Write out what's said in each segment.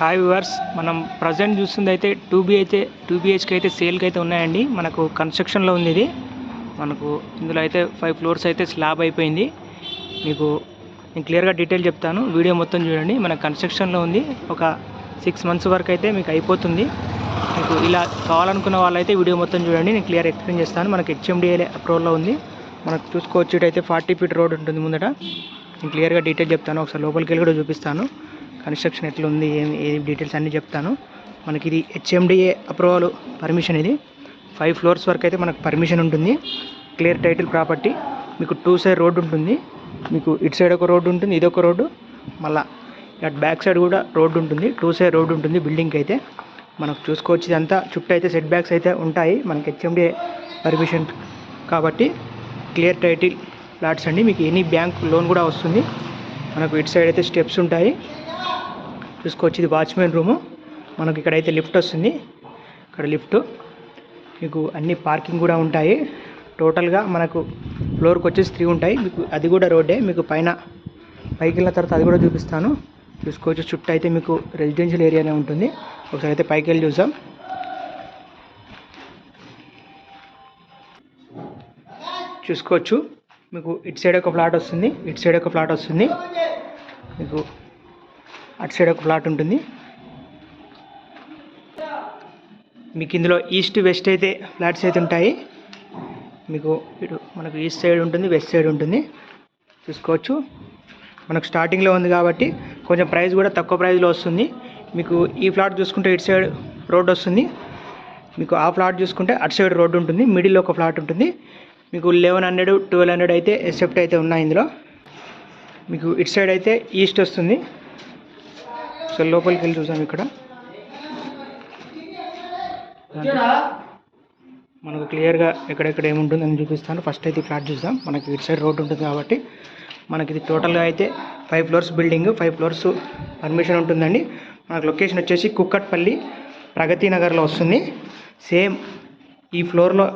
Hi viewers మనం present చూస్తుంది అయితే టూ బీ అయితే టూ బిహెచ్కి అయితే సేల్కి అయితే ఉన్నాయండి. మనకు కన్స్ట్రక్షన్లో ఉంది ఇది. మనకు ఇందులో అయితే ఫైవ్ ఫ్లోర్స్ అయితే స్లాబ్ అయిపోయింది. మీకు నేను క్లియర్గా డీటెయిల్ చెప్తాను. వీడియో మొత్తం చూడండి. మన కన్స్ట్రక్షన్లో ఉంది. ఒక సిక్స్ మంత్స్ వరకు అయితే మీకు అయిపోతుంది. మీకు ఇలా కావాలనుకున్న వాళ్ళైతే వీడియో మొత్తం చూడండి. నేను క్లియర్ ఎక్స్ప్లెయిన్ చేస్తాను. మనకి హెచ్ఎండిఏ అప్రూవల్లో ఉంది. మనకు చూసుకోవచ్చు. ఇటైతే ఫార్టీ ఫీట్ రోడ్ ఉంటుంది ముందట. నేను క్లియర్గా డీటెయిల్ చెప్తాను. ఒకసారి లోపలికి వెళ్ళి కూడా చూపిస్తాను. కన్స్ట్రక్షన్ ఎట్లా ఉంది ఏమి ఏ డీటెయిల్స్ అన్నీ చెప్తాను. మనకి ఇది హెచ్ఎండిఏ అప్రూవల్ పర్మిషన్ ఇది. ఫైవ్ ఫ్లోర్స్ వరకు అయితే మనకు పర్మిషన్ ఉంటుంది. క్లియర్ టైటిల్ ప్రాపర్టీ మీకు టూ సైడ్ రోడ్డు ఉంటుంది. మీకు ఇటు సైడ్ ఒక రోడ్డు ఉంటుంది ఇది ఒక రోడ్డు. మళ్ళీ అటు బ్యాక్ సైడ్ కూడా రోడ్డు ఉంటుంది టూ సైడ్ రోడ్డు ఉంటుంది బిల్డింగ్కి అయితే. మనకు చూసుకోవచ్చు ఇదంతా చుట్టూ అయితే సెట్ బ్యాక్స్ అయితే ఉంటాయి మనకి హెచ్ఎండిఏ పర్మిషన్ కాబట్టి క్లియర్ టైటిల్ ప్లాట్స్ అండి. మీకు ఎనీ బ్యాంక్ లోన్ కూడా వస్తుంది. మనకు ఇటు సైడ్ అయితే స్టెప్స్ ఉంటాయి. చూసుకోవచ్చు ఇది వాచ్మెన్ రూము. మనకి ఇక్కడైతే లిఫ్ట్ వస్తుంది. ఇక్కడ లిఫ్ట్. మీకు అన్ని పార్కింగ్ కూడా ఉంటాయి. టోటల్గా మనకు ఫ్లోర్కి వచ్చేసి త్రీ ఉంటాయి. మీకు అది కూడా రోడ్డే. మీకు పైన పైకి వెళ్ళిన తర్వాత అది కూడా చూపిస్తాను. చూసుకోవచ్చు చుట్టూ అయితే మీకు రెసిడెన్షియల్ ఏరియానే ఉంటుంది. ఒకసారి అయితే పైకి వెళ్ళి చూసాం చూసుకోవచ్చు. మీకు ఇటు సైడ్ ఒక ఫ్లాట్ వస్తుంది. ఇటు సైడ్ ఒక ఫ్లాట్ వస్తుంది. మీకు అటు సైడ్ ఒక ఫ్లాట్ ఉంటుంది. మీకు ఇందులో ఈస్ట్ వెస్ట్ అయితే ఫ్లాట్స్ అయితే ఉంటాయి. మీకు ఇటు మనకు ఈస్ట్ సైడ్ ఉంటుంది వెస్ట్ సైడ్ ఉంటుంది. చూసుకోవచ్చు. మనకు స్టార్టింగ్లో ఉంది కాబట్టి కొంచెం ప్రైస్ కూడా తక్కువ ప్రైస్లో వస్తుంది. మీకు ఈ ఫ్లాట్ చూసుకుంటే ఇటు సైడ్ రోడ్డు వస్తుంది. మీకు ఆ ఫ్లాట్ చూసుకుంటే అటు సైడ్ రోడ్ ఉంటుంది. మిడిల్లో ఒక ఫ్లాట్ ఉంటుంది. మీకు లెవెన్ హండ్రెడ్ ట్వెల్వ్ హండ్రెడ్ అయితే ఎక్సెప్ట్ అయితే ఉన్నాయి ఇందులో. మీకు ఇటు సైడ్ అయితే ఈస్ట్ వస్తుంది. సో లోపలికి వెళ్ళి చూసాం ఇక్కడ. మనకు క్లియర్గా ఎక్కడెక్కడ ఏముంటుంది అని చూపిస్తాను. ఫస్ట్ అయితే ఫ్లాట్ చూద్దాం. మనకి ఇటు సైడ్ రోడ్ ఉంటుంది కాబట్టి మనకి ఇది టోటల్గా అయితే five floors building five floors permission ఉంటుందండి. మనకు లొకేషన్ వచ్చేసి కుక్కట్పల్లి ప్రగతి నగర్లో వస్తుంది. సేమ్ ఈ ఫ్లోర్లో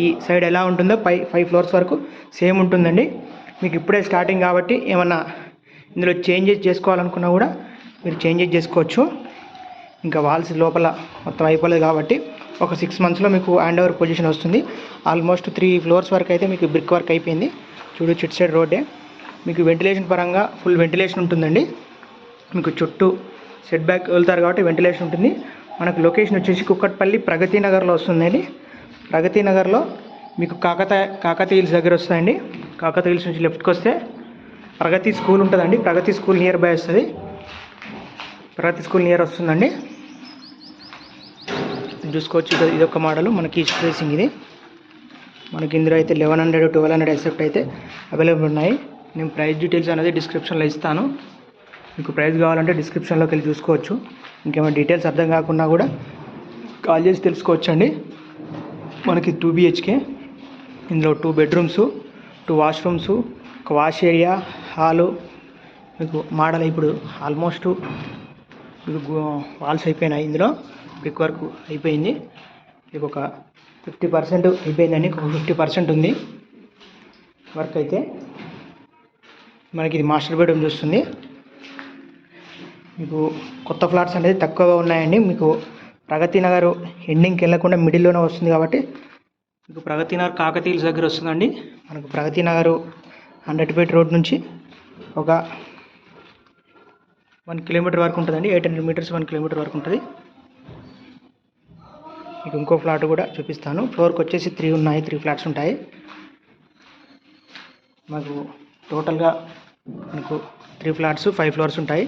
ఈ సైడ్ ఎలా ఉంటుందో పై ఫైవ్ ఫ్లోర్స్ వరకు సేమ్ ఉంటుందండి. మీకు ఇప్పుడే స్టార్టింగ్ కాబట్టి ఏమన్నా ఇందులో చేంజెస్ చేసుకోవాలనుకున్నా కూడా మీరు చేంజెస్ చేసుకోవచ్చు. ఇంకా వాల్స్ లోపల మొత్తం అయిపోలేదు కాబట్టి ఒక సిక్స్ మంత్స్లో మీకు హ్యాండ్ ఓవర్ పొజిషన్ వస్తుంది. ఆల్మోస్ట్ త్రీ ఫ్లోర్స్ వరకు అయితే మీకు బ్రిక్ వర్క్ అయిపోయింది. చూడు చిట్ సైడ్ రోడ్డే మీకు వెంటిలేషన్ పరంగా ఫుల్ వెంటిలేషన్ ఉంటుందండి. మీకు చుట్టూ సెట్ బ్యాక్ వెళ్తారు కాబట్టి వెంటిలేషన్ ఉంటుంది. మనకు లొకేషన్ వచ్చేసి కుక్కట్పల్లి ప్రగతి నగర్లో వస్తుందండి. ప్రగతి నగర్లో మీకు కాకతీయ కాకతీయ హిల్స్ దగ్గర వస్తాయండి. కాకతీయ హిల్స్ నుంచి లెఫ్ట్కి వస్తే ప్రగతి స్కూల్ ఉంటుందండి. ప్రగతి స్కూల్ నియర్ బై వస్తుంది. ప్రగతి స్కూల్ నియర్ వస్తుందండి. చూసుకోవచ్చు ఇది ఒక మోడల్ మనకి ఈస్ట్ ఇది. మనకి ఇందులో అయితే eleven hundred twelve hundred except అయితే అవైలబుల్ ఉన్నాయి. నేను ప్రైస్ డీటెయిల్స్ అనేది డిస్క్రిప్షన్లో ఇస్తాను. మీకు ప్రైస్ కావాలంటే డిస్క్రిప్షన్లోకి వెళ్ళి చూసుకోవచ్చు. ఇంకేమైనా డీటెయిల్స్ అర్థం కాకుండా కూడా కాల్ చేసి తెలుసుకోవచ్చు అండి మనకి టూ బిహెచ్కే ఇందులో టూ బెడ్రూమ్స్ టూ వాష్రూమ్స్ ఒక వాష్ ఏరియా హాలు. మీకు మోడల్ ఇప్పుడు ఆల్మోస్ట్ వాల్స్ అయిపోయినాయి ఇందులో. బ్రిక్ వర్క్ అయిపోయింది. ఇది ఒక ఫిఫ్టీ పర్సెంట్ అయిపోయిందండి. ఒక ఫిఫ్టీ పర్సెంట్ ఉంది. వర్క్ అయితే మనకి ఇది మాస్టర్ బెడ్రూమ్ చూస్తుంది. మీకు కొత్త ఫ్లాట్స్ అనేది తక్కువగా ఉన్నాయండి. మీకు ప్రగతి నగర్ ఎండింగ్కి వెళ్ళకుండా మిడిల్లోనే వస్తుంది కాబట్టి మీకు ప్రగతి నగర్ కాకతీయుల దగ్గర వస్తుందండి. మనకు Pragathi Nagar hundred feet road నుంచి ఒక వన్ కిలోమీటర్ వరకు ఉంటుందండి. Eight hundred metres one kilometre వరకు ఉంటుంది. మీకు ఇంకో ఫ్లాట్ కూడా చూపిస్తాను. ఫ్లోర్కి వచ్చేసి త్రీ ఉన్నాయి త్రీ ఫ్లాట్స్ ఉంటాయి. మాకు టోటల్గా మనకు త్రీ ఫ్లాట్స్ ఫైవ్ ఫ్లోర్స్ ఉంటాయి.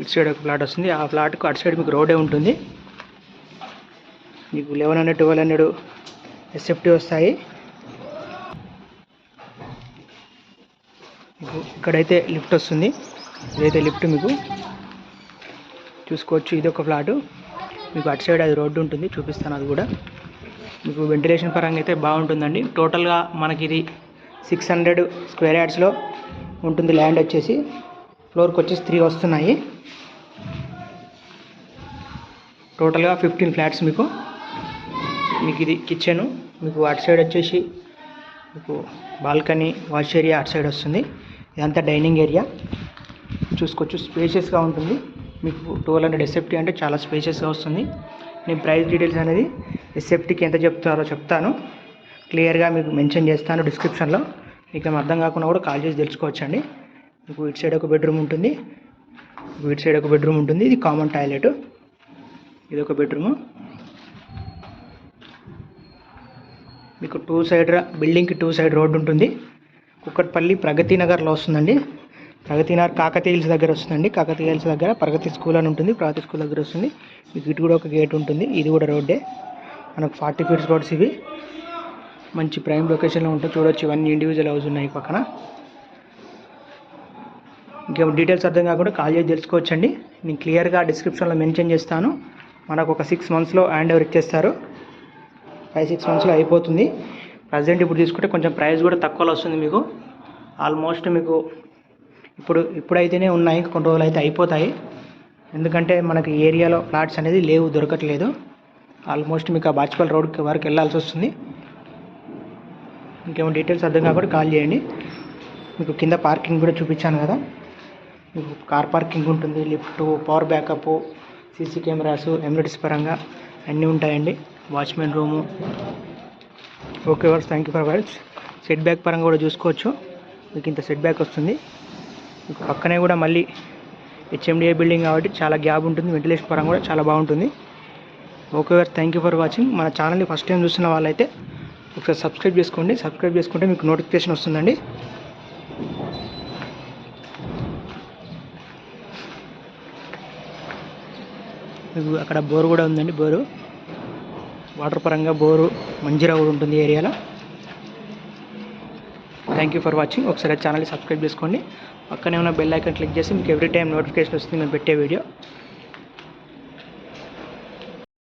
ఇటు సైడ్ ఒక ఫ్లాట్ వస్తుంది. ఆ ఫ్లాట్కు అటు సైడ్ మీకు రోడే ఉంటుంది. మీకు eleven hundred twelve hundred SFT వస్తాయి. మీకు ఇక్కడైతే లిఫ్ట్ వస్తుంది. ఇదైతే లిఫ్ట్ మీకు. చూసుకోవచ్చు ఇది ఒక ఫ్లాటు. మీకు అటు సైడ్ అది రోడ్డు ఉంటుంది చూపిస్తాను అది కూడా. మీకు వెంటిలేషన్ పరంగా అయితే బాగుంటుందండి. టోటల్గా మనకి ఇది సిక్స్ హండ్రెడ్ స్క్వేర్ యార్డ్స్లో ఉంటుంది ల్యాండ్ వచ్చేసి. ఫ్లోర్కి వచ్చేసి త్రీ వస్తున్నాయి. టోటల్గా ఫిఫ్టీన్ ఫ్లాట్స్ మీకు. మీకు ఇది కిచెను మీకు అటు సైడ్ వచ్చేసి మీకు బాల్కనీ వాష్ ఏరియా అటు సైడ్ వస్తుంది. ఇదంతా డైనింగ్ ఏరియా. చూసుకోవచ్చు. స్పేషియస్గా ఉంటుంది. మీకు ట్వెల్వ్ హండ్రెడ్ ఎస్ఎఫ్టీ అంటే చాలా స్పేషియస్గా వస్తుంది. నేను ప్రైస్ డీటెయిల్స్ అనేది ఎస్ఎఫ్టీకి ఎంత చెప్తారో చెప్తాను. క్లియర్గా మీకు మెన్షన్ చేస్తాను డిస్క్రిప్షన్లో మీకు ఏం అర్థం కాకుండా కూడా కాల్ చేసి తెలుసుకోవచ్చండి. మీకు ఇటు సైడ్ ఒక బెడ్రూమ్ ఉంటుంది. ఇటు సైడ్ ఒక బెడ్రూమ్ ఉంటుంది. ఇది కామన్ టాయిలెట్ ఇది ఒక బెడ్రూము మీకు టూ సైడ్ బిల్డింగ్కి టూ సైడ్ రోడ్డు ఉంటుంది. కుక్కట్పల్లి ప్రగతి నగర్లో వస్తుందండి. ప్రగతి నగర్ కాకతీయ హిల్స్ దగ్గర వస్తుందండి. కాకతీయ హిల్స్ దగ్గర ప్రగతి స్కూల్ అని ఉంటుంది. ప్రగతి స్కూల్ దగ్గర వస్తుంది. మీకు ఇటు కూడా ఒక గేట్ ఉంటుంది. ఇది కూడా రోడ్డే మనకు ఫార్టీ ఫీట్స్ రోడ్స్ ఇవి. మంచి ప్రైమ్ లొకేషన్లో ఉంటుంది చూడొచ్చు. ఇవన్నీ ఇండివిజువల్ హౌస్ ఉన్నాయి పక్కన. ఇంకా డీటెయిల్స్ అర్థం కాకుండా కాల్ చేసి తెలుసుకోవచ్చండి. నేను క్లియర్గా డిస్క్రిప్షన్లో మెన్షన్ చేస్తాను. మనకు ఒక సిక్స్ మంత్స్లో హ్యాండ్ ఓవర్ ఇచ్చేస్తారు. ఫైవ్ సిక్స్ మంత్స్లో అయిపోతుంది. ప్రజెంట్ ఇప్పుడు తీసుకుంటే కొంచెం ప్రైస్ కూడా తక్కువలో వస్తుంది మీకు. ఆల్మోస్ట్ మీకు ఇప్పుడు ఇప్పుడైతేనే ఉన్నాయి కొన్ని రోజులు అయితే అయిపోతాయి. ఎందుకంటే మనకి ఏరియాలో ఫ్లాట్స్ అనేది లేవు దొరకట్లేదు. ఆల్మోస్ట్ మీకు ఆ బాచ్పల్ రోడ్ వరకు వెళ్ళాల్సి వస్తుంది. ఇంకేమో డీటెయిల్స్ అర్థం కాకుండా కాల్ చేయండి. మీకు కింద పార్కింగ్ కూడా చూపించాను కదా. మీకు కార్ పార్కింగ్ ఉంటుంది lift power backup CC cameras amenities పరంగా అన్నీ ఉంటాయండి. Watchman room. Okay viewers thank you for viewers set back పరంగా కూడా చూసుకోవచ్చు. మీకు ఇంత సెట్ బ్యాక్ వస్తుంది. పక్కనే కూడా మళ్ళీ హెచ్ఎండిఏ బిల్డింగ్ కాబట్టి చాలా గ్యాప్ ఉంటుంది. వెంటిలేషన్ పరంగా కూడా చాలా బాగుంటుంది. Okay viewers thank you for watching మన ఛానల్ని ఫస్ట్ టైం చూస్తున్న వాళ్ళైతే ఒకసారి సబ్స్క్రైబ్ చేసుకోండి. సబ్స్క్రైబ్ చేసుకుంటే మీకు నోటిఫికేషన్ వస్తుందండి. మీకు అక్కడ బోర్ కూడా ఉందండి బోరు. వాటర్ పరంగా బోరు మంజీరా కూడా ఉంటుంది ఏరియాలో. థ్యాంక్ యూ ఫర్ వాచింగ్ ఒకసారి ఛానల్ని సబ్స్క్రైబ్ చేసుకోండి. పక్కనే ఉన్న బెల్ ఐకాన్ క్లిక్ చేసి మీకు ఎవ్రీ టైం నోటిఫికేషన్ వస్తుంది మేము పెట్టే వీడియో